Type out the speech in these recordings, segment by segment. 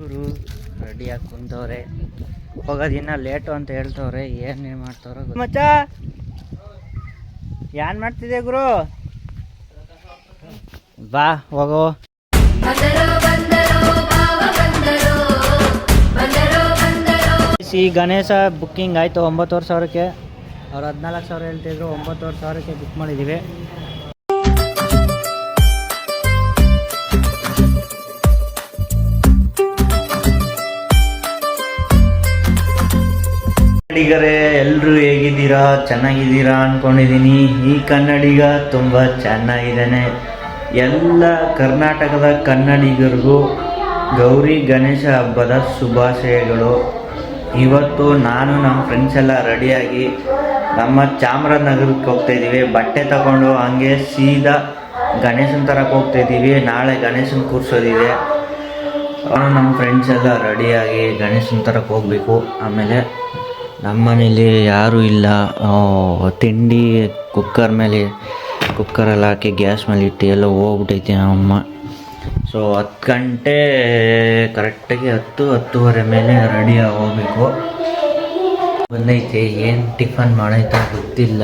ಇವರು ರೆಡಿಯಾಗಿ ಕುಂತವ್ರೆ. ಹೋಗೋದಿನ್ನ ಲೇಟು ಅಂತ ಹೇಳ್ತವ್ರೆ ಏನು ಮಾಡ್ತವ್ರೆ ಮಚ್ಚ ಏನ್ ಮಾಡ್ತಿದ್ದೆ ಗುರು? ಬಾ ಹೋಗೋ. ಈ ಗಣೇಶ ಬುಕ್ಕಿಂಗ್ ಆಯಿತು ಒಂಬತ್ತುವರೆ ಸಾವಿರಕ್ಕೆ. ಅವ್ರು ಹದಿನಾಲ್ಕು ಸಾವಿರ ಹೇಳ್ತಿದ್ರು ಒಂಬತ್ತುವರೆ ಸಾವಿರಕ್ಕೆ ಬುಕ್ ಮಾಡಿದ್ದೀವಿ ಕನ್ನಡಿಗರೇ ಎಲ್ಲರೂ ಹೇಗಿದ್ದೀರಾ? ಚೆನ್ನಾಗಿದ್ದೀರಾ ಅನ್ಕೊಂಡಿದ್ದೀನಿ. ಈ ಕನ್ನಡಿಗ ತುಂಬ ಚೆನ್ನಾಗಿದ್ದಾನೆ. ಎಲ್ಲ ಕರ್ನಾಟಕದ ಕನ್ನಡಿಗರಿಗೂ ಗೌರಿ ಗಣೇಶ ಹಬ್ಬದ ಶುಭಾಶಯಗಳು. ಇವತ್ತು ನಾನು ನಮ್ಮ ಫ್ರೆಂಡ್ಸ್ ಎಲ್ಲ ರೆಡಿಯಾಗಿ ನಮ್ಮ ಚಾಮರಾಜನಗರಕ್ಕೆ ಹೋಗ್ತಾ ಇದ್ದೀವಿ. ಬಟ್ಟೆ ತಗೊಂಡು ಹಂಗೆ ಸೀದಾ ಗಣೇಶನ ತರಕ್ಕೆ ಹೋಗ್ತಾ ಇದ್ದೀವಿ. ನಾಳೆ ಗಣೇಶನ ಕೂರಿಸೋದಿದೆ. ಅವನು ನಮ್ಮ ಫ್ರೆಂಡ್ಸ್ ಎಲ್ಲ ರೆಡಿಯಾಗಿ ಗಣೇಶನ ತರಕ್ಕೆ ಹೋಗಬೇಕು. ಆಮೇಲೆ ನಮ್ಮ ಮನೇಲಿ ಯಾರೂ ಇಲ್ಲ. ತಿಂಡಿ ಕುಕ್ಕರ್ ಮೇಲೆ ಕುಕ್ಕರಲ್ಲಿ ಹಾಕಿ ಗ್ಯಾಸ್ ಮೇಲೆ ಇಟ್ಟು ಎಲ್ಲ ಹೋಗ್ಬಿಟ್ಟೈತಿ ನಮ್ಮಮ್ಮ. ಸೊ ಹತ್ತು ಗಂಟೆ ಕರೆಕ್ಟಾಗಿ ಹತ್ತು ಹತ್ತುವರೆ ಮೇಲೆ ರೆಡಿ ಹೋಗ್ಬೇಕು ಬಂದೈತೆ ಏನು ಟಿಫನ್ ಮಾಡೈತ ಗೊತ್ತಿಲ್ಲ.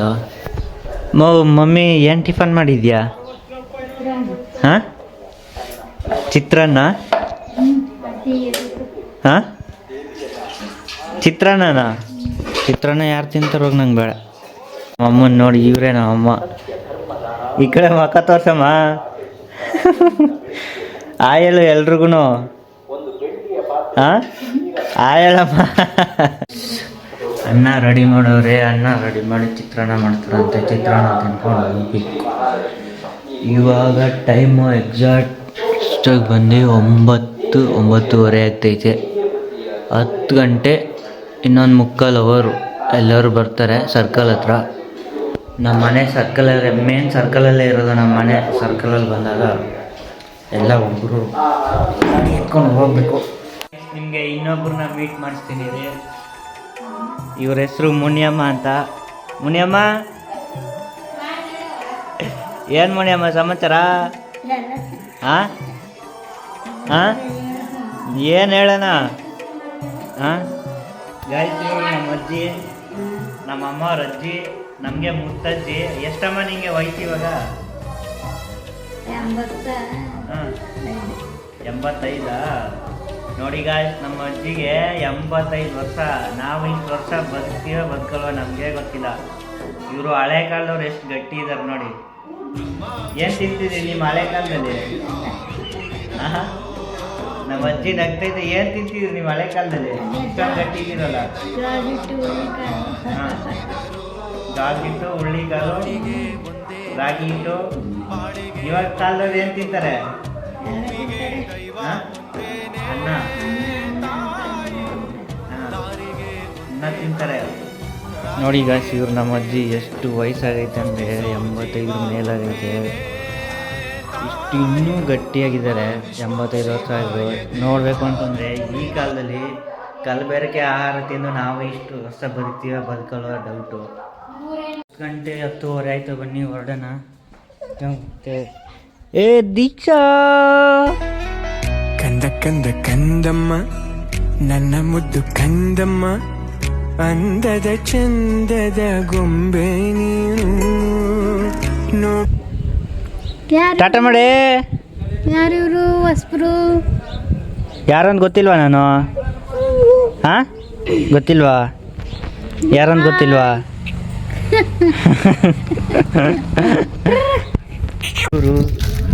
ಮೋ ಮಮ್ಮಿ ಏನು ಟಿಫನ್ ಮಾಡಿದ್ಯಾ? ಹಾಂ? ಚಿತ್ರಾನ್ನ? ಹಾಂ? ಚಿತ್ರಾನ್ನನ? ಚಿತ್ರಾನ್ನ ಯಾರು ತಿಂತಾರೋ ನಂಗೆ ಬೇಡ. ಅಮ್ಮನ ನೋಡಿ ಇವರೇ ಅಮ್ಮ ಈ ಕಡೆ ಮಕ್ಕ ತೋರ್ಸಮ್ಮ. ಆಯಳು ಎಲ್ರಿಗೂ ಹಾಂ ಆಯಳಮ್ಮ ಅನ್ನ ರೆಡಿ ಮಾಡೋರೆ, ಅನ್ನ ರೆಡಿ ಮಾಡಿ ಚಿತ್ರಾನ್ನ ಮಾಡ್ತಾರಂತೆ. ಚಿತ್ರಾನ್ನ ತಿನ್ಕೊಂಡು ಹೋಗ್ಬೇಕು. ಇವಾಗ ಟೈಮು ಎಕ್ಸಾಕ್ಟಾಗಿ ಬಂದು ಒಂಬತ್ತು, ಒಂಬತ್ತುವರೆ ಆಗ್ತೈತೆ. ಹತ್ತು ಗಂಟೆ ಇನ್ನೊಂದು ಮುಕ್ಕಾಲು ಅವರು ಎಲ್ಲರೂ ಬರ್ತಾರೆ ಸರ್ಕಲ್ ಹತ್ರ. ನಮ್ಮ ಮನೆ ಸರ್ಕಲಲ್ಲಿ ಮೇನ್ ಸರ್ಕಲಲ್ಲೇ ಇರೋದು ನಮ್ಮ ಮನೆ ಸರ್ಕಲಲ್ಲಿ ಬಂದಾಗ ಎಲ್ಲ ಒಬ್ಬರು ಎತ್ಕೊಂಡು ಹೋಗಬೇಕು. ನಿಮಗೆ ಇನ್ನೊಬ್ರನ್ನ ಮೀಟ್ ಮಾಡಿಸ್ತೀನಿ ಇವ್ರ ಹೆಸರು ಮುನಿಯಮ್ಮ ಅಂತ. ಮುನಿಯಮ್ಮ? ಏನು ಮುನಿಯಮ್ಮ, ಸಮಾಚಾರ? ಹಾಂ ಹಾಂ ಏನು ಹೇಳೋಣ? ಹಾಂ ಗಾಯತ್ರಿ ನಮ್ಮ ಅಜ್ಜಿ ನಮ್ಮ ಅಮ್ಮವ್ರ ಅಜ್ಜಿ ನಮಗೆ ಮುತ್ತಜ್ಜಿ ಎಷ್ಟಮ್ಮ ನಿಂಗೆ ವಯಸ್ಸು ಇವಾಗ? ಹಾಂ. ಎಂಬತ್ತೈದಾ? ನೋಡಿ ಗಾಯ್ಸ್ ನಮ್ಮ ಅಜ್ಜಿಗೆ ಎಂಬತ್ತೈದು ವರ್ಷ. ನಾವು ಇಷ್ಟು ವರ್ಷ ಬದುಕ್ತೀವ ಬದುಕಲ್ವ ನಮಗೆ ಗೊತ್ತಿಲ್ಲ. ಇವರು ಹಳೆ ಕಾಲದವ್ರು ಎಷ್ಟು ಗಟ್ಟಿ ಇದ್ದಾರೆ ನೋಡಿ. ಏನು ತಿಂತಿದ್ದೀನಿ ನಿಮ್ಮ ಹಳೆ ಕಾಲದಲ್ಲಿ? ಆಹಾ? ನಮ್ಮ ಅಜ್ಜಿ ನಗ್ತೈತೆ ಏನು ತಿಂತಿದ್ರಿ ನೀವು ಹಳೆ ಕಾಲದಲ್ಲಿ? ಇಷ್ಟೊಂದು ಗಟ್ಟಿ ಇದ್ದೀರಲ್ಲ ಗಾಲ್ ಹಿಟ್ಟು ಹುಳ್ಳಿಕಾಳು ರಾಗಿ ಹಿಟ್ಟು ಇವಾಗ ಕಾಲದಲ್ಲಿ ಏನು ತಿಂತಾರೆ ತಿಂತಾರೆ. ನೋಡಿ ಗಾಯ್ಸ್ ಇವ್ರು ನಮ್ಮ ಅಜ್ಜಿ ಎಷ್ಟು ವಯಸ್ಸಾಗೈತೆ ಅಂದರೆ ಎಂಬತ್ತೈದು ಮೇಲಾಗೈತೆ. ಇಷ್ಟು ಇನ್ನೂ ಗಟ್ಟಿಯಾಗಿದ್ದಾರೆ, ಎಂಬತ್ತೈದು ವರ್ಷ ಆಯಿತು. ನೋಡಬೇಕು ಅಂತಂದರೆ ಈ ಕಾಲದಲ್ಲಿ ಕಲಬೆರಕೆ ಆಹಾರ ತಿಂದು ನಾವು ಇಷ್ಟು ವರ್ಷ ಬದುಕ್ತೀವ ಬದುಕಲ್ವ ಡೌಟು ಗಂಟೆ, ಹತ್ತುವರೆ ಆಯಿತು, ಬನ್ನಿ ಹೊರಡೋಣ. ಏ, ದೀಕ್ಷಾ! ಕಂದ ಕಂದ, ಕಂದಮ್ಮ, ನನ್ನ ಮುದ್ದು ಕಂದಮ್ಮ, ಅಂದದ ಚಂದದ ಗೊಂಬೆ ನೀನು. ನೋ ಯಾರು ಟಾಟಾ ಮಾಡಿ. ಯಾರು ಇವರು? ಹೊಸ್ಬರು. ಯಾರಂತ ಗೊತ್ತಿಲ್ವಾ ನಾನು? ಹಾಂ? ಗೊತ್ತಿಲ್ವಾ? ಯಾರಂತ ಗೊತ್ತಿಲ್ವಾ? ಇವರು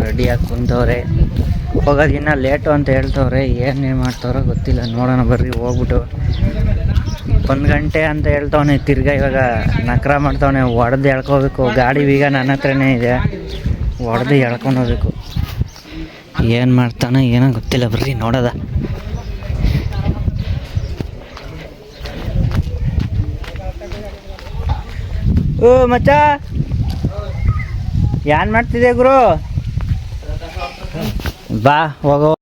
ರೆಡಿಯಾಗಿ ಕುಂತವ್ರೆ. ಹೋಗೋದಿನ್ನ ಲೇಟು ಅಂತ ಹೇಳ್ತವ್ರೆ. ಏನೇನು ಮಾಡ್ತವ್ರೆ ಗೊತ್ತಿಲ್ಲ. ನೋಡೋಣ ಬರ್ರಿ ಹೋಗ್ಬಿಟ್ಟು. ಒಂದು ಗಂಟೆ ಅಂತ ಹೇಳ್ತವನೆ ತಿರ್ಗಾ ಇವಾಗ ನಕ್ರ ಮಾಡ್ತವನೆ. ಹೊಡೆದು ಎಳ್ಕೋಬೇಕು. ಗಾಡಿ ಬೀಗ ನನ್ನ ಹತ್ರನೇ ಇದೆ. ಹೊಡೆದು ಎಳ್ಕೊಂಡು ಹೋಗ್ಬೇಕು. ಏನು ಮಾಡ್ತಾನೆ ಏನೋ ಗೊತ್ತಿಲ್ಲ, ಬರ್ರಿ ನೋಡೋದ. ಓ, ಮಚ್ಚ. ಏನ್ ಮಾಡ್ತಿದ್ದೆ ಗುರು? ಬಾ, ಹೋಗೋ.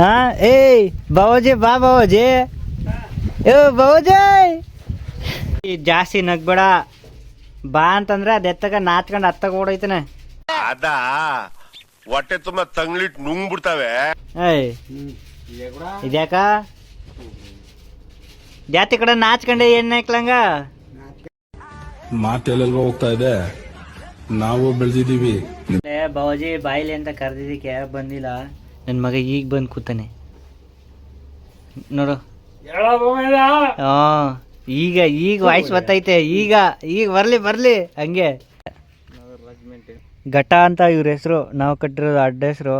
ಹಾ ಏಯ್ ಬಾವಜಿ ಬಾ ಬಾವಜಿ. ಏ ಬಾವಜಿ. ಈ ಜಾಸ್ತಿ ನಗ್ಬೇಡ. ಬಾ ಅಂತಂದ್ರೆ ಅದೆತ್ತಗ ಎತ್ತಗ ನಾಚ್ಕೊಂಡು ಹತ್ತಗ ಓಡೈತಾನೆ ಅದ? ಹೊಟ್ಟೆ ತುಂಬ ತಂಗ್ಲಿಟ್ ನುಂಗ್ ಬಿಡ್ತಾವೆ ಏಯ್ ಇದ್ಯಾಕ? ಜಾತಿ ಕಡೆ ನಾಚ್ಕೊಂಡೆ ಏನ್ ಹಾಕ್ಲಂಗ? ಮಾತೆಲ್ಲೆಲ್ಗೋ ಹೋಗ್ತಾ ಇದೆ. ನಾವು ಬೆಳೆದಿದ್ದೀವಿ. ಬಾಬಾಜಿ ಬಾವಜಿ ಬಾಯಿಲಿ ಅಂತ ಕರೆದಿದ್ದಕ್ಕೆ ಬಂದಿಲ್ಲ. ನನ್ನ ಮಗ ಈಗ ಬಂದು ಕೂತಾನೆ. ನೋಡು. ಹಾ ಈಗ ಈಗ ವಾಯ್ಸ್ ಬರ್ತೈತೆ ಈಗ ಈಗ ಬರ್ಲಿ ಬರ್ಲಿ ಹಂಗೆ. ಘಟ ಅಂತ ಇವ್ರ ಹೆಸರು. ನಾವು ಕಟ್ಟಿರೋದು ಅಡ್ಡ ಹೆಸರು.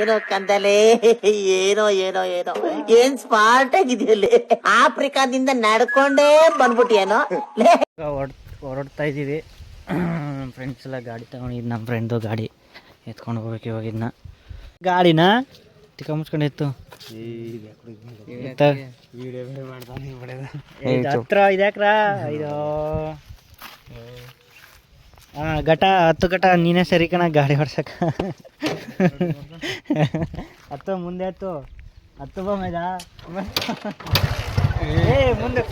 ಏನೋ ಕಂದಲೆ ಏನೋ ಏನೋ ಏನೋ. ಏನ್ ಸ್ಮಾರ್ಟ್ ಆಗಿದೆಯಲ್ಲಿ ಆಫ್ರಿಕಾದಿಂದ ನಡ್ಕೊಂಡೇ ಬಂದ್ಬಿಟ್ಟಿಯೇನೋ? ಏನೋ ಹೊರಡ್ತಾ ಇದ್ದೀವಿ. ಫ್ರೆಂಡ್ಸ್ ಎಲ್ಲ ಗಾಡಿ ತಗೊಂಡಿದ್ದು ನಮ್ಮ ಫ್ರೆಂಡ್ದು ಗಾಡಿ. ಎತ್ಕೊಂಡು ಹೋಗ್ಬೇಕು ಇವಾಗ ಇದನ್ನ ಗಾಡಿನ ಟಿಕ ಮುಚ್ಕೊಂಡು ಎತ್ತು. ಎತ್ತ. ಏ, ಇದು ಹತ್ರ ಇದ್ಯಾಕ್ರಾ ಇದು ಹಾ ಘಟ ಹತ್ತು ಘಟ ನೀನೇ ಸರಿ ಕಣ ಗಾಡಿ ಹೊಡ್ಸಕ ಹತ್ತು ಮುಂದೆ ಹತ್ತು. ಹತ್ತು ಬಾ ಮೇದ. ಏ ಮುಂದೆ.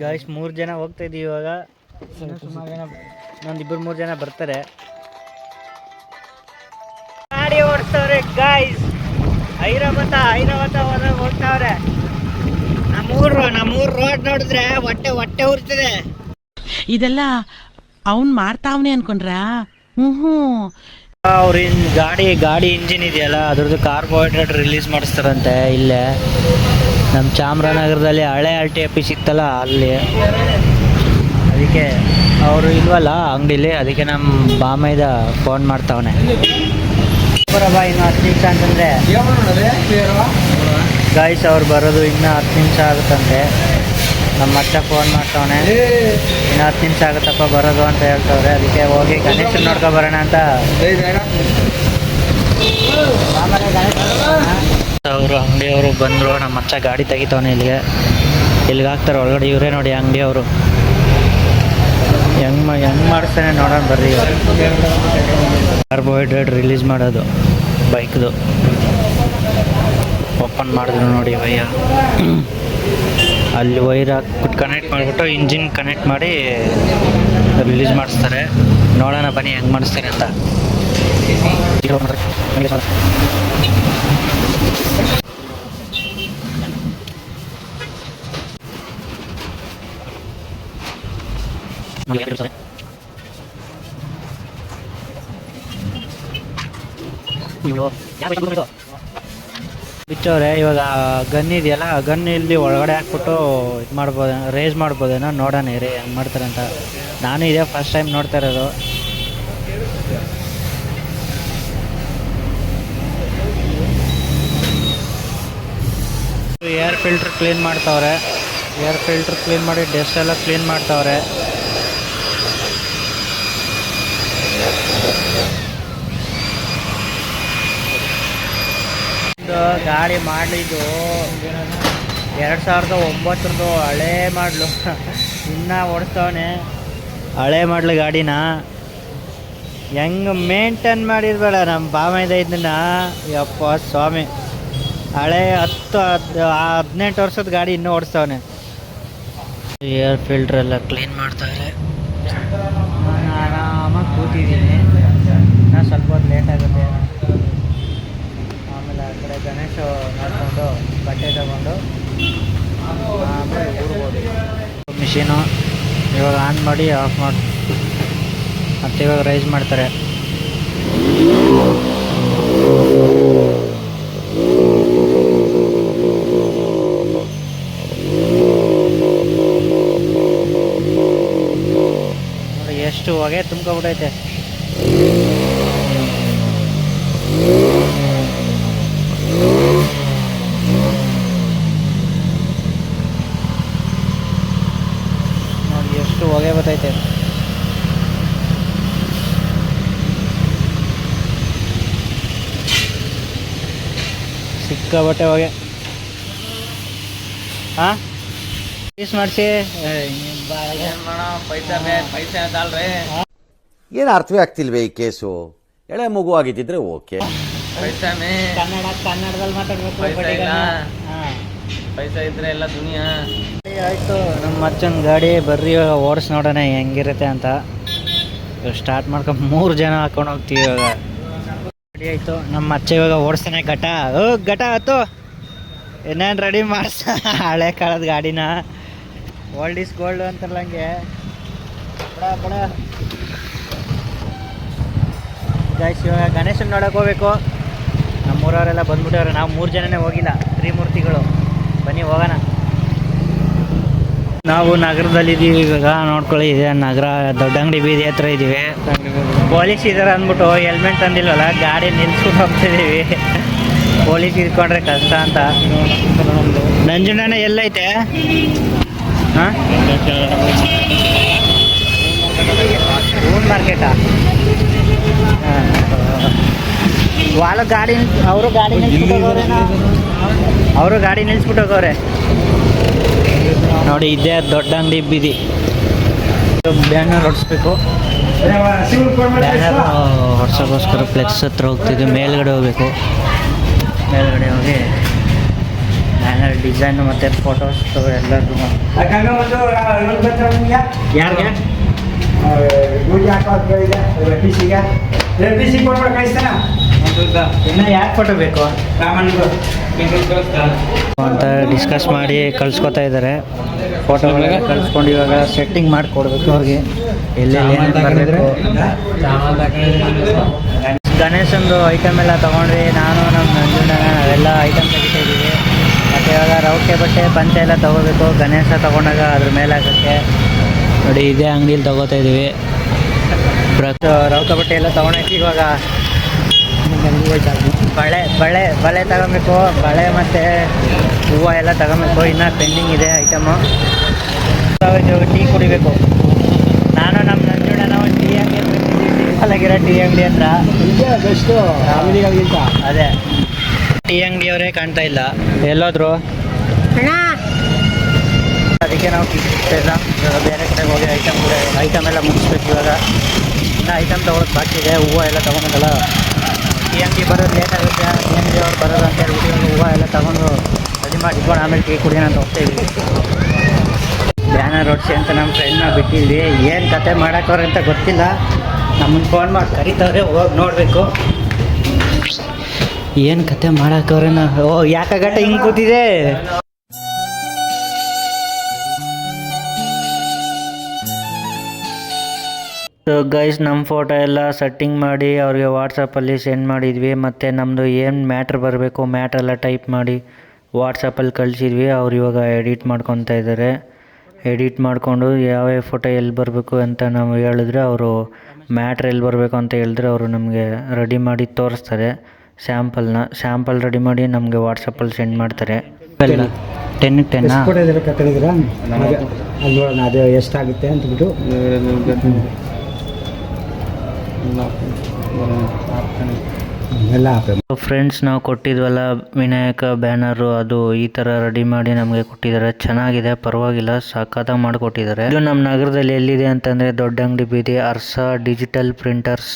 ಗಾಯ್ಸ್ ಮೂರು ಜನ ಹೋಗ್ತಾ ಇದೀವಿ ಇವಾಗ. ಸುಮಾರು ಜನ ಇಬ್ಬರು ಮೂರು ಜನ ಬರ್ತಾರೆ. ಗಾಡಿ ಓಡಿಸ್ತವ್ರೆ ಗಾಯ್ಸ್ ಐರಾವತ ಐರಾವತ ಹೋದಾಗ ಓಡ್ತಾವ್ರೆ ನಮ್ಮೂರು ನಮ್ಮೂರ್ ರೋಡ್ ನೋಡಿದ್ರೆ ಹೊಟ್ಟೆ ಹೊಟ್ಟೆ ಉರ್ತದೆ. ಇದೆಲ್ಲ ಅವನ್ ಮಾಡ್ತಾವನೆ ಅನ್ಕೊಂಡ್ರ? ಹ್ಮ್. ಹ್ಮ್ ಅವ್ರ ಗಾಡಿ ಗಾಡಿ ಇಂಜಿನ್ ಇದೆಯಲ್ಲ ಅದ್ರದ್ದು ಕಾರ್ಬೋಹೈಡ್ರೇಟ್ ರಿಲೀಸ್ ಮಾಡಿಸ್ತಾರಂತೆ ಇಲ್ಲೇ. ನಮ್ಮ ಚಾಮರಾಜನಗರದಲ್ಲಿ ಹಳೆ ಆರ್ ಟಿ ಆಫೀಸ್ ಇತ್ತಲ್ಲ ಅಲ್ಲಿ. ಅದಕ್ಕೆ ಅವರು ಇಲ್ವಲ್ಲ ಅಂಗಡಿಲಿ, ಅದಕ್ಕೆ ನಮ್ಮ ಬಾಮೈದ ಫೋನ್ ಮಾಡ್ತಾವನೆ. ಇನ್ನು ಹತ್ತು ನಿಮಿಷ ಅಂತಂದರೆ ಗಾಯ್ಸ್ ಅವ್ರು ಬರೋದು ಇನ್ನೂ ಹತ್ತು ನಿಮಿಷ ಆಗುತ್ತಂತೆ. ನಮ್ಮ ಅಚ್ಚ ಫೋನ್ ಮಾಡ್ತಾವನೆ. ಇನ್ನು ಹತ್ತು ನಿಮಿಷ ಆಗುತ್ತಪ್ಪ ಬರೋದು ಅಂತ ಹೇಳ್ತವ್ರೆ. ಅದಕ್ಕೆ ಹೋಗಿ ಗಣೇಶನ್ ನೋಡ್ಕೊ ಬರೋಣ ಅಂತ. ಅವರು ಅಂಗಡಿಯವರು ಬಂದರು, ನಮ್ಮ ಅಚ್ಚ ಗಾಡಿ ತೆಗಿತಾವನೆ ಇಲ್ಲಿಗೆ. ಇಲ್ಲಿಗೆ ಹಾಕ್ತಾರೆ, ಒಳಗಡೆ ಇವರೇ ನೋಡಿ ಅಂಗಡಿಯವರು. ಹೆಂಗ್ ಮಾ ಹೆಂಗ್ ಮಾಡಿಸ್ತಾನೆ ನೋಡೋಣ ಬರ್ರಿ ಕಾರ್ಬೋಹೈಡ್ರೇಟ್ ರಿಲೀಸ್ ಮಾಡೋದು ಬೈಕ್ದು ಓಪನ್ ಮಾಡಿದ್ರು ನೋಡಿ ವಯ್ಯ ಅಲ್ಲಿ ವೈರ್ ಹಾಕ್ಬಿಟ್ಟು ಕನೆಕ್ಟ್ ಮಾಡಿಬಿಟ್ಟು ಇಂಜಿನ್ ಕನೆಕ್ಟ್ ಮಾಡಿ ರಿಲೀಸ್ ಮಾಡಿಸ್ತಾರೆ. ನೋಡೋಣ ಬನ್ನಿ ಹೆಂಗೆ ಮಾಡಿಸ್ತಾರೆ ಅಂತ. ಬಿಚ್ಚವ್ರೆ, ಇವಾಗ ಗನ್ ಇದೆಯಲ್ಲ ಗನ್ ಇಲ್ಲಿ ಒಳಗಡೆ ಹಾಕ್ಬಿಟ್ಟು ಇದು ಮಾಡ್ಬೋದು ರೇಸ್ ಮಾಡ್ಬೋದೇನೋ ನೋಡೋಣ ರೀ ಹೆಂಗೆ ಮಾಡ್ತಾರೆ ಅಂತ. ನಾನು ಇದೇ ಫಸ್ಟ್ ಟೈಮ್ ನೋಡ್ತಾ ಇರೋದು. ಏರ್ ಫಿಲ್ಟ್ರ್ ಕ್ಲೀನ್ ಮಾಡ್ತಾವ್ರೆ. ಏರ್ ಫಿಲ್ಟ್ರ್ ಕ್ಲೀನ್ ಮಾಡಿ ಡೆಸ್ಟ್ ಎಲ್ಲ ಕ್ಲೀನ್ ಮಾಡ್ತಾವ್ರೆ. ಗಾಡಿ ಮಾಡಲಿದ್ದು ಎರಡು ಸಾವಿರದ ಒಂಬತ್ತರದ್ದು ಹಳೆ ಮಾಡಲು. ಇನ್ನೂ ಓಡಿಸ್ತವನೆ. ಹಳೆ ಮಾಡಲು ಗಾಡಿನ. ಹೆಂಗೆ ಮೇಂಟೈನ್ ಮಾಡಿರ್ಬೇಡ ನಮ್ಮ ಬಾಮೈದ ಇದನ್ನ. ಯಪ್ಪ ಸ್ವಾಮಿ. ಹಳೆ ಹತ್ತು ಹದ್, ಹದಿನೆಂಟು ವರ್ಷದ ಗಾಡಿ ಇನ್ನೂ ಓಡಿಸ್ತವನೆ. ಏರ್ ಫಿಲ್ಟ್ರೆಲ್ಲ ಕ್ಲೀನ್ ಮಾಡ್ತಾರೆ ನಾನು ಆರಾಮಾಗಿ ಕೂತಿದ್ದೀನಿ ಇನ್ನೂ ಸ್ವಲ್ಪ ಹೊತ್ತು ಲೇಟ್ ಆಗುತ್ತೆ ಆಮೇಲೆ ಆ ಗಣೇಶ ನೋಡಿಕೊಂಡು ಬಟ್ಟೆ ತಗೊಂಡು ಆಮೇಲೆ ಊರ್ಬೋದು ಮಿಷಿನು ಇವಾಗ ಆನ್ ಮಾಡಿ ಆಫ್ ಮಾಡಿ ಮತ್ತು ಇವಾಗ ರೈಸ್ ಮಾಡ್ತಾರೆ. ಎಷ್ಟು ಹೊಗೆ ತುಂಬ್ಕೊಬಿಟ್ಟೈತೆ ನೋಡಿ ಎಷ್ಟು ಹೊಗೆ ಬರ್ತೈತೆ ಸಿಕ್ಕಾಬಟ್ಟೆ ಹೊಗೆ. ಹಾಂ ಪೀಸ್ ಮಾಡಿಸಿ. ಏನು ಅರ್ಥವೇ ಆಗ್ತಿಲ್ವೇ ಈ ಕೇಸು? ಎಳೆ ಮಗು ಆಗಿದ್ದಿದ್ರೆ ಓಕೆ. ಕನ್ನಡ ಕನ್ನಡದಲ್ಲಿ ಮಾತಾಡ್ಬೇಕು ಪೈಸಾ ಇದ್ರೆ ಎಲ್ಲ ದುನಿಯಾ. ಆಯಿತು. ನಮ್ಮ ಅಚ್ಚನ್ ಗಾಡಿ ಬರ್ರಿ ಓಡಿಸ್ ನೋಡೋಣ ಹೆಂಗಿರುತ್ತೆ ಅಂತ. ಸ್ಟಾರ್ಟ್ ಮಾಡ್ಕೊಂಡು ಮೂರು ಜನ ಹಾಕೊಂಡು ಹೋಗ್ತೀವಿ ಇವಾಗ. ರೆಡಿ ಆಯ್ತು. ನಮ್ಮ ಅಚ್ಚ ಇವಾಗ ಓಡಿಸ್ತಾನೆ ಘಟ. ಓ, ಘಟ ಆಯ್ತು ಏನೇನು ರೆಡಿ ಮಾಡ್ಸ? ಹಳೆ ಕಾಲದ ಗಾಡಿನ. ಓಲ್ಡ್ ಇಸ್ ಗೋಲ್ಡ್ ಅಂತಾರಲ್ಲ ಹಂಗೆ. ಬಡ ಇವಾಗ ಗಣೇಶನ ನೋಡೋಕೆ ಹೋಗ್ಬೇಕು. ನಮ್ಮೂರವರೆಲ್ಲ ಬಂದ್ಬಿಟ್ಟವ್ರೆ. ನಾವು ಮೂರು ಜನನೇ ಹೋಗಿಲ್ಲ. ತ್ರಿಮೂರ್ತಿಗಳು. ಬನ್ನಿ ಹೋಗೋಣ. ನಾವು ನಗರದಲ್ಲಿದ್ದೀವಿ ಇವಾಗ ನೋಡ್ಕೊಳ್ಳಿ ಇದೆ ನಗರ ದೊಡ್ಡ ಅಂಗಡಿ ಬೀದಿ ಹತ್ರ ಇದ್ದೀವಿ. ಪೊಲೀಸ್ ಇದಾರೆ ಅಂದ್ಬಿಟ್ಟು ಹೆಲ್ಮೆಟ್ ತಂದಿಲ್ವಲ್ಲ ಗಾಡಿ ನಿಲ್ಸ್ಕೊಂಡು ಹೋಗ್ತಿದ್ದೀವಿ. ಪೊಲೀಸ್ ಇದ್ಕೊಂಡ್ರೆ ಕಷ್ಟ ಅಂತ. ನಂಜುಂಡನ ಎಲ್ಲೈತೆ? ಹಾಂ? ಹೂನ್ ಮಾರ್ಕೆಟಾ ವಾಲ ಗಾಡಿ ಅವರು ಗಾಡಿ ಅವರು ಗಾಡಿ ನಿಲ್ಸ್ಬಿಟ್ಟು ಹೋಗವ್ರೆ ನೋಡಿ ಇದೇ ದೊಡ್ಡ ಅಂಗಡಿ ಬೀದಿ. ಬ್ಯಾನರ್ ಹೊಡಿಸ್ಬೇಕು. ಬ್ಯಾನರ್ ಹೊಡ್ಸೋಕ್ಕೋಸ್ಕರ ಫ್ಲೆಕ್ಸ್ ಹತ್ರ ಹೋಗ್ತಿದ್ವಿ. ಮೇಲ್ಗಡೆ ಹೋಗ್ಬೇಕು. ಮೇಲ್ಗಡೆ ಹೋಗಿ ಬ್ಯಾನರ್ ಡಿಸೈನ್ ಮತ್ತು ಫೋಟೋಸ್ ಎಲ್ಲರಿಗೂ ಯಾರಿಗೆ? ಇನ್ನು ಯಾಕೆ ಫೋಟೋ ಬೇಕು? ಅಂತ ಡಿಸ್ಕಸ್ ಮಾಡಿ ಕಳ್ಸ್ಕೊತಾ ಇದ್ದಾರೆ ಫೋಟೋಗಳೆಲ್ಲ ಕಳ್ಸ್ಕೊಂಡು ಇವಾಗ ಸೆಟ್ಟಿಂಗ್ ಮಾಡಿ ಕೊಡಬೇಕು ಅವ್ರಿಗೆ. ಎಲ್ಲೆಲ್ಲಿ ಏನೇನು ಬರಬೇಕು. ಗಣೇಶಂದು ಐಟಮ್ ಎಲ್ಲ ತೊಗೊಂಡ್ವಿ. ನಾನು ನಮ್ಮ ನಂಜುಂಡ ನಾವೆಲ್ಲ ಐಟಮ್ ತೆಗಿತಾ ಇದ್ದೀವಿ. ಮತ್ತು ಇವಾಗ ರೌಕೆ ಬಟ್ಟೆ ಪಂಚೆ ಎಲ್ಲ ತೊಗೋಬೇಕು. ಗಣೇಶ ತೊಗೊಂಡಾಗ ಅದ್ರ ಮೇಲೆ ಹಾಕೋಕ್ಕೆ. ನೋಡಿ ಇದೇ ಅಂಗಡಿಲಿ ತೊಗೋತಾ ಇದ್ದೀವಿ. ರೌಕೆ ಬಟ್ಟೆ ಎಲ್ಲ ತೊಗೊಂಡಿ ಇವಾಗ ಬಳೆ ಬಳೆ ಬಳೆ ತಗೊಬೇಕು ಬಳೆ ಮತ್ತು ಹೂವು ಎಲ್ಲ ತಗೋಬೇಕು. ಇನ್ನೂ ಪೆಂಡಿಂಗ್ ಇದೆ ಐಟಮು ಟೀ ಕುಡಿಬೇಕು. ನಾನು ನಮ್ಮ ನಂಜುಣ ಒಂದು ಟೀ ಅಂಗಡಿ ಅಲ್ಲಾಗಿರೋ ಟೀ ಅಂಗಡಿ ಹತ್ರ. ಅದೇ. ಟೀ ಅಂಗಡಿಯವರೇ ಕಾಣ್ತಾ ಇಲ್ಲ. ಎಲ್ಲೋದ್ರು? ಅದಕ್ಕೆ ನಾವು ಟೀ ಇಲ್ಲ. ಇವಾಗ ಬೇರೆ ಕಡೆ ಹೋಗಿ ಐಟಮ್ ಕೂಡ ಐಟಮ್ ಎಲ್ಲ ಮುಗಿಸ್ಬೇಕು ಇವಾಗ. ಇನ್ನು ಐಟಮ್ ತೊಗೊಳಕ್ಕೆ ಬಾಕಿ ಇದೆ. ಹೂವು ಎಲ್ಲ ತೊಗೊಂಡಲ್ಲ ಟಿ ಜಿ ಬರೋದು ಲೇಟ್ ಆಗುತ್ತೆ ಡಿ ಎಂ ಜಿ ಅವ್ರು ಬರೋದು ಅಂತ ಹೇಳ್ಬಿಟ್ಟು ಹೂವು ಎಲ್ಲ ತೊಗೊಂಡು ರೆಡಿ ಮಾಡಿ ಇಟ್ಕೊಂಡು ಆಮೇಲೆ ಟೀ ಕುಡಿಯೋಣ ಅಂತ ಹೋಗ್ತೀವಿ ಬ್ಯಾನರ್ ಹೊಡ್ಸಿ ಅಂತ ನಮ್ಮ ಫ್ರೆಂಡ್ನ ಬಿಟ್ಟಿದ್ವಿ. ಏನು ಕತೆ ಮಾಡೋಕ್ಕವ್ರೆ ಅಂತ ಗೊತ್ತಿಲ್ಲ. ನಮ್ಮನ್ನು ಫೋನ್ ಮಾಡಿ ಕರಿತವ್ರೆ, ಹೋಗಿ ನೋಡಬೇಕು. ಏನು ಕತೆ ಮಾಡಕ್ಕವ್ರೆ ಓ ಯಾಕಾಗಟ್ಟೆ ಹಿಂಗೆ ಕೂತಿದೆ? ಸೊ ಗೈಸ್ ನಮ್ಮ ಫೋಟೋ ಎಲ್ಲ ಸೆಟ್ಟಿಂಗ್ ಮಾಡಿ ಅವ್ರಿಗೆ ವಾಟ್ಸಪ್ಪಲ್ಲಿ ಸೆಂಡ್ ಮಾಡಿದ್ವಿ. ಮತ್ತು ನಮ್ಮದು ಏನು ಮ್ಯಾಟ್ರ್ ಬರಬೇಕು ಮ್ಯಾಟ್ರೆಲ್ಲ ಟೈಪ್ ಮಾಡಿ ವಾಟ್ಸಪ್ಪಲ್ಲಿ ಕಳಿಸಿದ್ವಿ. ಅವ್ರು ಇವಾಗ ಎಡಿಟ್ ಮಾಡ್ಕೊತಾ ಇದ್ದಾರೆ ಎಡಿಟ್ ಮಾಡಿಕೊಂಡು ಯಾವ ಫೋಟೋ ಎಲ್ಲಿ ಬರಬೇಕು ಅಂತ ನಾವು ಹೇಳಿದ್ರೆ ಅವರು ಮ್ಯಾಟ್ರ್ ಎಲ್ಲಿ ಬರಬೇಕು ಅಂತ ಹೇಳಿದ್ರೆ ಅವರು ನಮಗೆ ರೆಡಿ ಮಾಡಿ ತೋರಿಸ್ತಾರೆ. ಸ್ಯಾಂಪಲ್ನ ಸ್ಯಾಂಪಲ್ ರೆಡಿ ಮಾಡಿ ನಮಗೆ ವಾಟ್ಸಪ್ಪಲ್ಲಿ ಸೆಂಡ್ ಮಾಡ್ತಾರೆ. ಟೆನ್ ಟೆನ್ನಾ ಅದೇ ಅಲ್ಲಿ ನೋಡೋಣ ಅದು ಎಷ್ಟಾಗುತ್ತೆ ಅಂತಬಿಟ್ಟು ಎಲ್ಲ ಫ್ರೆಂಡ್ಸ್ ನಾವು ಕೊಟ್ಟಿದ್ವಲ್ಲ ವಿನಾಯಕ ಬ್ಯಾನರು ಅದು ಈ ಥರ ರೆಡಿ ಮಾಡಿ ನಮಗೆ ಕೊಟ್ಟಿದ್ದಾರೆ. ಚೆನ್ನಾಗಿದೆ ಪರವಾಗಿಲ್ಲ ಸಖತ್ತಾಗಿ ಮಾಡಿಕೊಟ್ಟಿದ್ದಾರೆ. ಇದು ನಮ್ಮ ನಗರದಲ್ಲಿ ಎಲ್ಲಿದೆ ಅಂತಂದರೆ ದೊಡ್ಡ ಅಂಗಡಿ ಬೀದಿ ಅರ್ಸ ಡಿಜಿಟಲ್ ಪ್ರಿಂಟರ್ಸ್.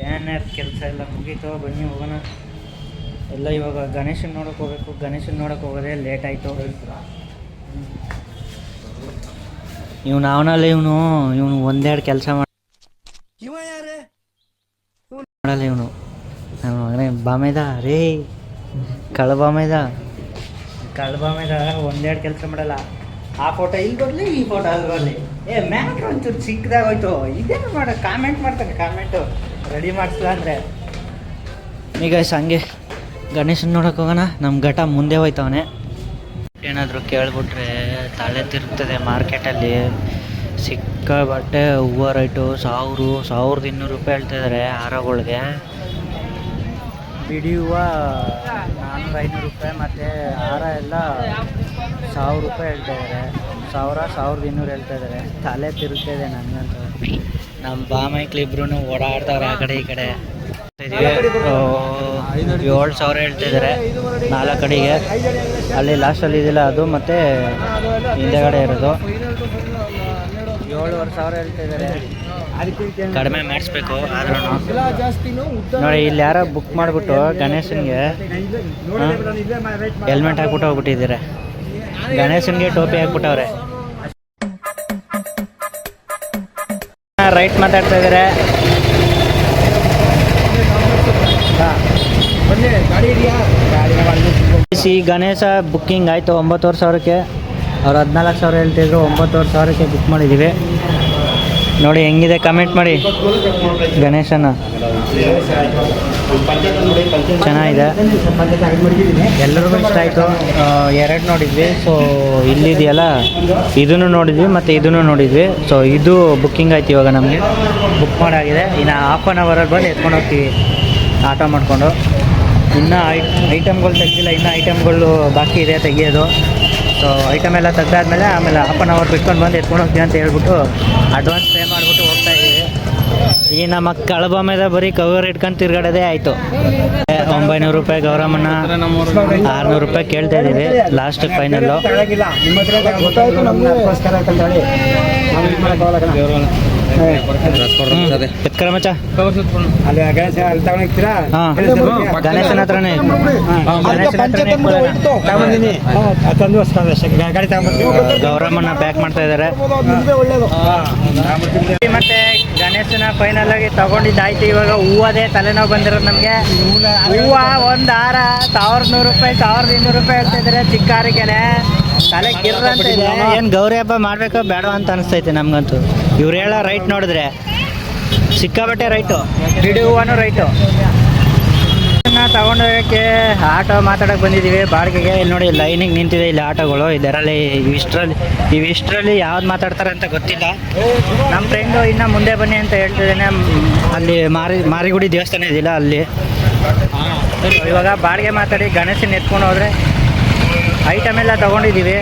ಬ್ಯಾನರ್ ಕೆಲಸ ಎಲ್ಲ ಮುಗೀತು ಬನ್ನಿ ಹೋಗೋಣ. ಎಲ್ಲ ಇವಾಗ ಗಣೇಶನ್ ನೋಡೋಕೆ ಹೋಗ್ಬೇಕು ಗಣೇಶನ್ ನೋಡೋಕೆ ಹೋಗೋದೇ ಲೇಟ್ ಆಯಿತು. ಇವನು ಅವನಲ್ಲ ಇವನು ಇವನು ಒಂದೆರಡು ಕೆಲಸ ಮಾಡಿ ಮಾಡಲ್ಲ ಇವನು. ನನ್ನ ಮಗನೇ ಬಾಮೇದ? ರೇ ಕಳ್ಬಾಮೇದ? ಕಳ್ಬಾಮೇದ ಒಂದೆರಡು ಕೆಲಸ ಮಾಡಲ್ಲ. ಆ ಫೋಟೋ ಇಲ್ಲಿ ಬರಲಿ ಈ ಫೋಟೋ ಅಲ್ಲಿ ಬರಲಿ. ಏ ಮ್ಯಾಟ್ರ್ ಒಂಚೂರು ಚಿಕ್ಕದಾಗ ಹೋಯ್ತು. ಇದೇನು ಮಾಡ ಕಾಮೆಂಟ್ ಮಾಡ್ತಾನೆ ಕಾಮೆಂಟು ರೆಡಿ ಮಾಡಿಸ್ಲ ಅಂದರೆ. ಈಗ ಹಂಗೆ ಗಣೇಶನ್ ನೋಡೋಕೆ ಹೋಗೋಣ. ನಮ್ಮ ಘಟ ಮುಂದೆ ಹೋಯ್ತವನೆ ಏನಾದರೂ ಕೇಳ್ಬಿಟ್ರೆ ತಲೆ ತಿರುಗ್ತದೆ ಮಾರ್ಕೆಟಲ್ಲಿ. ಸಿಕ್ಕಾಬಟ್ಟೆ ಹೂವು ರೈಟು ಸಾವಿರ ಸಾವಿರದ ಇನ್ನೂರು ರೂಪಾಯಿ ಹೇಳ್ತಿದ್ದಾರೆ ಹಾರಗಳಿಗೆ. ಬಿಡಿ ಹೂವು ನಾನ್ನೂರ ಐನೂರು ರೂಪಾಯಿ ಮತ್ತು ಹಾರ ಎಲ್ಲ ಸಾವಿರ ರೂಪಾಯಿ ಹೇಳ್ತಾ ಇದ್ದಾರೆ ಸಾವಿರ ಸಾವಿರದ ಇನ್ನೂರು ಹೇಳ್ತಾ ಇದ್ದಾರೆ ತಲೆ ತಿರುಗ್ತಿದೆ ನನಗಂತೂ. ನಮ್ಮ ಬಾಮೈಕ್ಲಿಬ್ರು ಓಡಾಡ್ತಾರೆ ಆ ಕಡೆ ಈ ಕಡೆ. ಏಳು ಸಾವಿರ ಹೇಳ್ತಾ ಇದ್ದಾರೆ ನಾಲ್ಕು ಕಡೆಗೆ ಅಲ್ಲಿ ಲಾಸ್ಟಲ್ಲಿ ಇದಿಲ್ಲ ಅದು ಮತ್ತು ಹಿಂದೆಗಡೆ ಇರೋದು. ಏಳುವರೆ ಸಾವಿರ ಕಡಿಮೆ ಮಾಡಿಸ್ಬೇಕು ಆದ್ರೂ. ನೋಡಿ ಇಲ್ಲಿ ಯಾರೋ ಬುಕ್ ಮಾಡಿಬಿಟ್ಟು ಗಣೇಶನ್ಗೆ ಹೆಲ್ಮೆಟ್ ಹಾಕ್ಬಿಟ್ಟು ಹೋಗ್ಬಿಟ್ಟಿದ್ದೀರ. ಗಣೇಶನ್ಗೆ ಟೋಪಿ ಹಾಕ್ಬಿಟ್ಟವ್ರೆ. ರೈಟ್ ಮಾತಾಡ್ತಾ ಇದ್ದಾರೆ. ಸಿ ಗಣೇಶ ಬುಕ್ಕಿಂಗ್ ಆಯಿತು ಒಂಬತ್ತುವರೆ ಸಾವಿರಕ್ಕೆ. ಅವ್ರು ಹದಿನಾಲ್ಕು ಸಾವಿರ ಹೇಳ್ತಿದ್ರು, ಒಂಬತ್ತುವರೆ ಸಾವಿರಕ್ಕೆ ಬುಕ್ ಮಾಡಿದ್ದೀವಿ ನೋಡಿ ಹೆಂಗಿದೆ ಕಮೆಂಟ್ ಮಾಡಿ. ಗಣೇಶನ. ಚೆನ್ನಾಗಿದೆ. ಎಲ್ಲರಿಗೂ ಇಷ್ಟ ಆಯಿತು. ಎರಡು ನೋಡಿದ್ವಿ ಸೊ ಇಲ್ಲಿದೆಯಲ್ಲ? ಇದನ್ನು ನೋಡಿದ್ವಿ, ಮತ್ತು ಇದನ್ನು ನೋಡಿದ್ವಿ. ಸೊ ಇದು ಬುಕ್ಕಿಂಗ್ ಆಯ್ತು ಇವಾಗ ನಮಗೆ. ಬುಕ್ ಮಾಡಾಗಿದೆ. ಇನ್ನು ಹಾಫ್ ಆನ್ ಅವರಲ್ಲಿ ಬಂದು ಎತ್ಕೊಂಡು ಹೋಗ್ತೀವಿ. ಆಟೋ ಮಾಡಿಕೊಂಡು. ಇನ್ನೂ ಐ ಐಟಮ್ಗಳು ತೆಗ್ದಿಲ್ಲ, ಇನ್ನೂ ಐಟಮ್ಗಳು ಬಾಕಿ ಇದೆ ತೆಗಿಯೋದು. ಸೊ ಐಟಮ್ ಎಲ್ಲ ತೆಗ್ದಾದ್ಮೇಲೆ ಆಮೇಲೆ ಹಾಫ್ ಆನ್ ಅವರ್ ಬಿಟ್ಕೊಂಡು ಬಂದು ಎತ್ಕೊಂಡು ಹೋಗ್ತೀವಿ ಅಂತ ಹೇಳ್ಬಿಟ್ಟು ಅಡ್ವಾನ್ಸ್ ಪೇ ಮಾಡಿಬಿಟ್ಟು ಹೋಗ್ತಾ ಇದ್ದೀವಿ. ಈ ನಮ್ಮ ಕಳಬ ಮೇಲೆ ಬರೀ ಕವರ್ ಇಟ್ಕೊಂಡು ತಿರ್ಗಾಡೋದೇ ಆಯಿತು. ಒಂಬೈನೂರು ರೂಪಾಯಿ ಗೌರಮ್ಮನ ಆರುನೂರು ರೂಪಾಯಿ ಕೇಳ್ತಾ ಇದ್ದೀವಿ ಲಾಸ್ಟ್ ಫೈನಲ್ಲು ಎತ್ಕರ ಮಚ್ಚ ಗಣೇಶನ ಹತ್ರನೇ ಗೌರಮ್ಮನ ಪ್ಯಾಕ್ ಮಾಡ್ತಾ ಇದ್ದಾರೆ. ಮತ್ತೆ ಗಣೇಶನ ಫೈನಲ್ ಆಗಿ ತಗೊಂಡಿದ್ದಾಯ್ತು. ಇವಾಗ ಹೂವದೇ ತಲೆನೋವು ಬಂದಿರೋದು ನಮಗೆ. ಹೂವ ಒಂದು ಹಾರ ಸಾವಿರದ ನೂರು ರೂಪಾಯಿ ಸಾವಿರದ ಇನ್ನೂರು ರೂಪಾಯಿ ಹೇಳ್ತಿದ್ರೆ ಚಿಕ್ಕ ಹಾರಿಗೆನೆ. ತಲೆ ಗಿರ್ರ ಅಂತ ಇದೆ. ಏನು ಗೌರಿ ಹಬ್ಬ ಮಾಡ್ಬೇಕೋ ಬೇಡ ಅಂತ ಅನಿಸ್ತೈತೆ ನಮಗಂತೂ. ಇವ್ರು ಹೇಳೋ ರೈಟ್ ನೋಡಿದ್ರೆ. ಸಿಕ್ಕಾಬಟ್ಟೆ ರೈಟು ಬಿಡಿ ಹೂವನು ರೈಟು ತಗೊಂಡೋಗಕ್ಕೆ ಆಟೋ ಮಾತಾಡಕ್ಕೆ ಬಂದಿದ್ದೀವಿ ಬಾಡಿಗೆಗೆ ಇಲ್ಲಿ ನೋಡಿ, ಲೈನಿಗೆ ನಿಂತಿದೆ ಇಲ್ಲಿ ಆಟೋಗಳು. ಇದರಲ್ಲಿ ಇವಿಷ್ಟರಲ್ಲಿ ಇವಿಷ್ಟರಲ್ಲಿ ಯಾವ್ದು ಮಾತಾಡ್ತಾರೆ ಅಂತ ಗೊತ್ತಿಲ್ಲ. ನಮ್ಮ ಫ್ರೆಂಡು ಇನ್ನು ಮುಂದೆ ಬನ್ನಿ ಅಂತ ಹೇಳ್ತಿದ್ದೇನೆ. ಅಲ್ಲಿ ಮಾರಿ, ಮಾರಿಗುಡಿ ದೇವಸ್ಥಾನ ಇದೆಯಲ್ಲ ಅಲ್ಲಿ ಇವಾಗ ಬಾಡಿಗೆ ಮಾತಾಡಿ ಗಣೇಶನ ಎತ್ಕೊಂಡು ಹೋದರೆ ಐಟಮ್ ಎಲ್ಲ ತೊಗೊಂಡಿದ್ದೀವಿ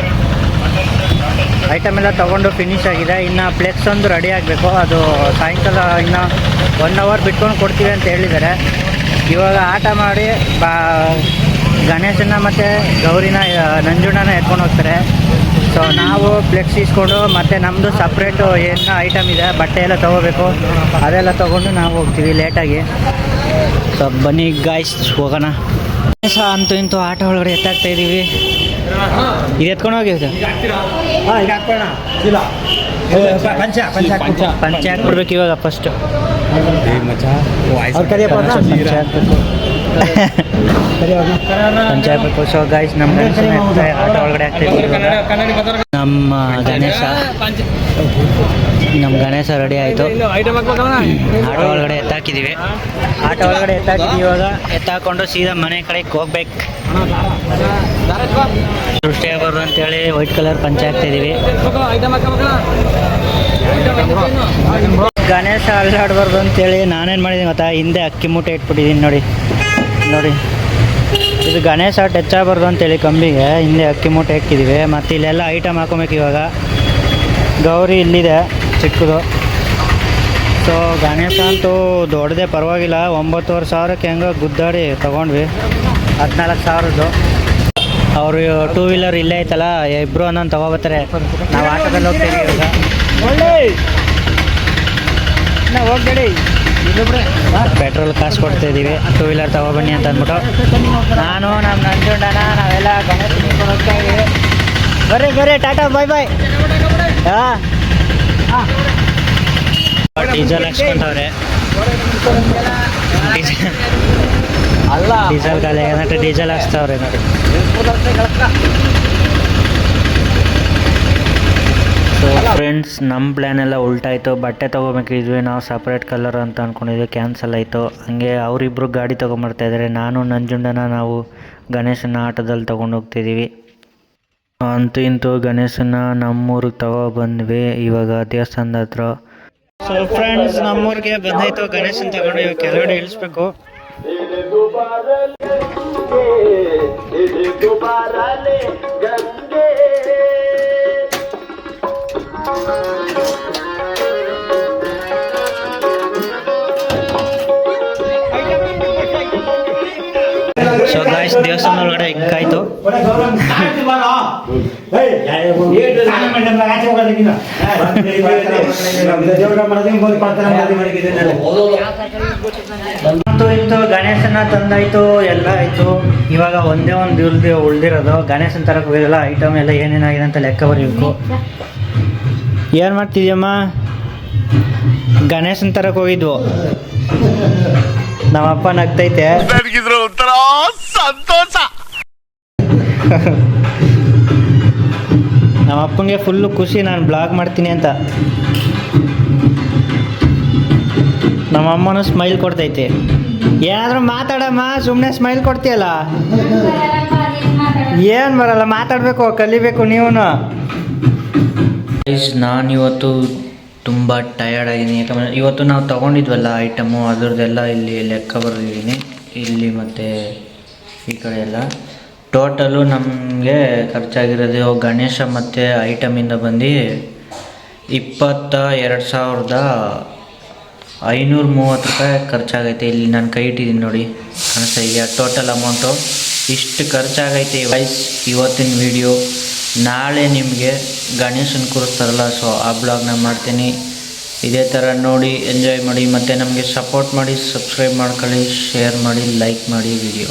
ಐಟಮ್ ಎಲ್ಲ ತೊಗೊಂಡು ಫಿನಿಶ್ ಆಗಿದೆ. ಇನ್ನು ಫ್ಲೆಕ್ಸ್ ಒಂದು ರೆಡಿ ಆಗಬೇಕು. ಅದು ಸಾಯಂಕಾಲ ಇನ್ನು ಒನ್ ಅವರ್ ಬಿಟ್ಕೊಂಡು ಕೊಡ್ತೀವಿ ಅಂತ ಹೇಳಿದ್ದಾರೆ. ಇವಾಗ ಆಟ ಮಾಡಿ ಬಾ ಗಣೇಶನ ಮತ್ತು ಗೌರಿನ ನಂಜುಣ್ಣನ ಎತ್ಕೊಂಡು ಹೋಗ್ತಾರೆ. ಸೊ ನಾವು ಫ್ಲೆಕ್ಸ್ ಇಸ್ಕೊಂಡು ಮತ್ತು ನಮ್ಮದು ಸಪ್ರೇಟು ಏನು ಐಟಮ್ ಇದೆ ಬಟ್ಟೆ ಎಲ್ಲ ತೊಗೋಬೇಕು. ಅದೆಲ್ಲ ತೊಗೊಂಡು ನಾವು ಹೋಗ್ತೀವಿ ಲೇಟಾಗಿ ಸೊ ಬನ್ನಿ ಗಾಯ್ಸ್ ಹೋಗೋಣ. ಗಣೇಶ ಅಂತೂ ಇಂತೂ ಆಟ ಒಳಗಡೆ ಎತ್ತಾಗ್ತಾ ಇದ್ದೀವಿ ಇದು ಎತ್ಕೊಂಡು ಹೋಗಿ ಪಂಚ ಪಂಚೆ ಹಾಕ್ಬಿಡ್ಬೇಕು ಇವಾಗ ಫಸ್ಟ್ ಅವ್ರು ಕರಿಯಪ್ಪ ಅಂತ? ಪಂಚೆ ಹಾಕ್ಬೇಕು ಕರಿ ಅವ್ರನ್ನ. ಪಂಚೆ ಹಾಕ್ಬೇಕು ಸೊ ಗಾಯ್ಸ್ ನಮ್ಮ ಗಣೇಶನ ಆಟ ಒಳಗಡೆ ಆಗ್ತೈತಿ ನಮ್ಮ ಗಣೇಶ ನಮ್ಮ ಗಣೇಶ ರೆಡಿ ಆಯಿತು ಆಟೋ ಒಳಗಡೆ ಎತ್ತಾಕಿದೀವಿ ಆಟೋ ಒಳಗಡೆ ಎತ್ತಾಕಿದೀವಿ ಇವಾಗ ಎತ್ತಾಕೊಂಡು ಸೀದಾ ಮನೆ ಕಡೆಗೆ ಹೋಗ್ಬೇಕು ದೃಷ್ಟಿ ಅಂತ ಅಂತೇಳಿ ವೈಟ್ ಕಲರ್ ಪಂಚೆ ಹಾಕ್ತಿದ್ದೀವಿ ಗಣೇಶ ಅಲ್ಲಾಡ್ಬಾರ್ದು ಅಂತೇಳಿ ನಾನೇನು ಮಾಡಿದ್ದೀನಿ ಗೊತ್ತಾ? ಹಿಂದೆ ಅಕ್ಕಿ ಮೂಟೆ ಇಟ್ಬಿಟ್ಟಿದ್ದೀನಿ ನೋಡಿ. ನೋಡಿ. ಇದು ಗಣೇಶ ಟಚ್ ಆಗಬಾರ್ದು ಅಂತೇಳಿ ಕಂಬಿಗೆ ಹಿಂದೆ ಅಕ್ಕಿ ಮೂಟೆ ಹಾಕಿದ್ದೀವಿ ಮತ್ತು ಇಲ್ಲೆಲ್ಲ ಐಟಮ್ ಹಾಕೊಬೇಕು ಇವಾಗ. ಗೌರಿ ಇಲ್ಲಿದೆ, ಚಿಕ್ಕದು. ಸೊ ಗಣೇಶ ಅಂತೂ ದೊಡ್ಡದೇ ಪರವಾಗಿಲ್ಲ. ಒಂಬತ್ತುವರೆ ಸಾವಿರಕ್ಕೆ ಹೆಂಗೋ ಗುದ್ದಾಡಿ ತೊಗೊಂಡ್ವಿ. ಹದಿನಾಲ್ಕು ಸಾವಿರದ್ದು. ಅವರು ಟೂ ವೀಲರ್ ಇಲ್ಲೇ ಐತಲ್ಲ ಇಬ್ಬರು ಅನ್ನೋನ್ ತೊಗೊಬತ್ತಾರೆ. ನಾವು ಆಟದಲ್ಲಿ ಹೋಗ್ತೀವಿ ಇವಾಗ. ಪೆಟ್ರೋಲ್ ಕಾಸು ಕೊಡ್ತಾ ಇದ್ದೀವಿ ಟೂ ವೀಲರ್ ತಗೊಬನ್ನಿ ಅಂತ ಅಂದ್ಬಿಟ್ಟು ನಾನು ನಮ್ಮ ನಂಜುಂಡನ ನಾವೆಲ್ಲ ಬರ್ರಿ ಬರ್ರಿ, ಟಾಟಾ ಬಾಯ್ ಬಾಯ್ ಹಾಂ ಡೀಸೆಲ್ ಹಾಕ್ಸ್ಕೊಂತವ್ರೆ ಡೀಸೆಲ್ ಅಲ್ಲ ಡೀಸೆಲ್ ಖಾಲಿ ಡೀಸೆಲ್ ಹಾಕ್ಸ್ತಾವ್ರೆ ನೋಡಿ. ಸೊ ಫ್ರೆಂಡ್ಸ್ ನಮ್ಮ ಪ್ಲ್ಯಾನ್ ಎಲ್ಲ ಉಲ್ಟಾಯಿತು ಬಟ್ಟೆ ತೊಗೋಬೇಕಿದ್ವಿ. ನಾವು ಸಪ್ರೇಟ್ ಕಲರ್ ಅಂತ ಅಂದ್ಕೊಂಡಿದ್ವಿ ಕ್ಯಾನ್ಸಲ್ ಆಯಿತು. ಹಂಗೆ ಅವರಿಬ್ಬರು ಗಾಡಿ ತೊಗೊಂಬರ್ತಾ ಇದ್ದಾರೆ ನಾನು, ನಂಜುಂಡನ ನಾವು ಗಣೇಶನ ಆಟೋದಲ್ಲಿ ತೊಗೊಂಡು ಹೋಗ್ತಿದ್ದೀವಿ ಅಂತೂ ಇಂತೂ ಗಣೇಶನ ನಮ್ಮೂರಿಗೆ ತಗೋ ಬಂದ್ವಿ. ಇವಾಗ ದೇವಸ್ಥಾನದ ಹತ್ರ. ಸೊ ಫ್ರೆಂಡ್ಸ್ ನಮ್ಮೂರಿಗೆ ಬಂದಾಯ್ತು. ಗಣೇಶನ ತಗೊಂಡು ಇವಾಗ ಕೆಳಗಡೆ ಇಳಿಸ್ಬೇಕು. ಸೊ ಗಾಯ್ಸ್ ದೇವಸ್ಥಾನ ಒಳಗಡೆ ಹೆಂಗಾಯ್ತು. ಇತ್ತು ಇಂತು ಗಣೇಶನ ತಂದಾಯ್ತು, ಎಲ್ಲ ಆಯ್ತು. ಇವಾಗ ಒಂದೇ ಒಂದು ಉಳ್ದಿ ಉಳ್ದಿರೋದು. ಗಣೇಶನ ತರಕ್ಕೆ ಹೋಗಿರಲ್ಲ ಐಟಮ್ ಎಲ್ಲ ಏನೇನಾಗಿದೆ ಅಂತ ಲೆಕ್ಕ ಬರೀಬೇಕು. ಏನು ಮಾಡ್ತಿದ್ಯಮ್ಮ? ಗಣೇಶನ್ ತರಕ್ ಹೋಗಿದ್ವು. ನಮ್ಮಪ್ಪ ನಗ್ತೈತೆ. ಒಂಥರ ಸಂತೋಷ. ನಮ್ಮ ಅಪ್ಪಂಗೆ ಫುಲ್ಲು ಖುಷಿ ನಾನು ಬ್ಲಾಗ್ ಮಾಡ್ತೀನಿ ಅಂತ. ನಮ್ಮ ಅಮ್ಮನೂ ಸ್ಮೈಲ್ ಕೊಡ್ತೈತೆ. ಏನಾದರೂ ಮಾತಾಡಮ್ಮ ಸುಮ್ಮನೆ ಸ್ಮೈಲ್ ಕೊಡ್ತೀಯಲ್ಲ? ಏನು ಬರಲ್ಲ ಮಾತಾಡಬೇಕು ಕಲಿಬೇಕು ನೀವು ನಾನಿವತ್ತು ತುಂಬ ಟಯರ್ಡ್ ಆಗಿದ್ದೀನಿ. ಯಾಕಂದರೆ ಇವತ್ತು ನಾವು ತೊಗೊಂಡಿದ್ವಲ್ಲ ಐಟಮು ಅದರದ್ದೆಲ್ಲ ಇಲ್ಲಿ ಲೆಕ್ಕ ಬರೆದಿದ್ದೀನಿ. ಇಲ್ಲಿ ಮತ್ತು ಈ ಕಡೆ ಎಲ್ಲ. ಟೋಟಲು ನಮಗೆ ಖರ್ಚಾಗಿರೋದು ಗಣೇಶ ಮತ್ತು ಐಟಮಿಂದ ಬಂದು ಇಪ್ಪತ್ತ ಎರಡು ಸಾವಿರದ ಐನೂರು ಮೂವತ್ತು ರೂಪಾಯಿ ಖರ್ಚಾಗೈತೆ. ಇಲ್ಲಿ ನಾನು ಕೈ ಇಟ್ಟಿದ್ದೀನಿ ನೋಡಿ. ಕಾಣಿಸ್ತಾ ಇದೆಯಾ ಟೋಟಲ್ ಅಮೌಂಟು ಇಷ್ಟು ಖರ್ಚಾಗೈತೆ. ವೈಸ್ ಇವತ್ತಿನ ವಿಡಿಯೋ ನಾಳೆ ನಿಮಗೆ ಗಣೇಶನ ಕೂರಿಸ್ತಾರಲ್ಲ ಸೊ ಆ ಬ್ಲಾಗ್ನ ಮಾಡ್ತೀನಿ. ಇದೇ ಥರ ನೋಡಿ ಎಂಜಾಯ್ ಮಾಡಿ, ಮತ್ತು ನಮಗೆ ಸಪೋರ್ಟ್ ಮಾಡಿ ಸಬ್ಸ್ಕ್ರೈಬ್ ಮಾಡ್ಕೊಳ್ಳಿ ಶೇರ್ ಮಾಡಿ ಲೈಕ್ ಮಾಡಿ ವಿಡಿಯೋ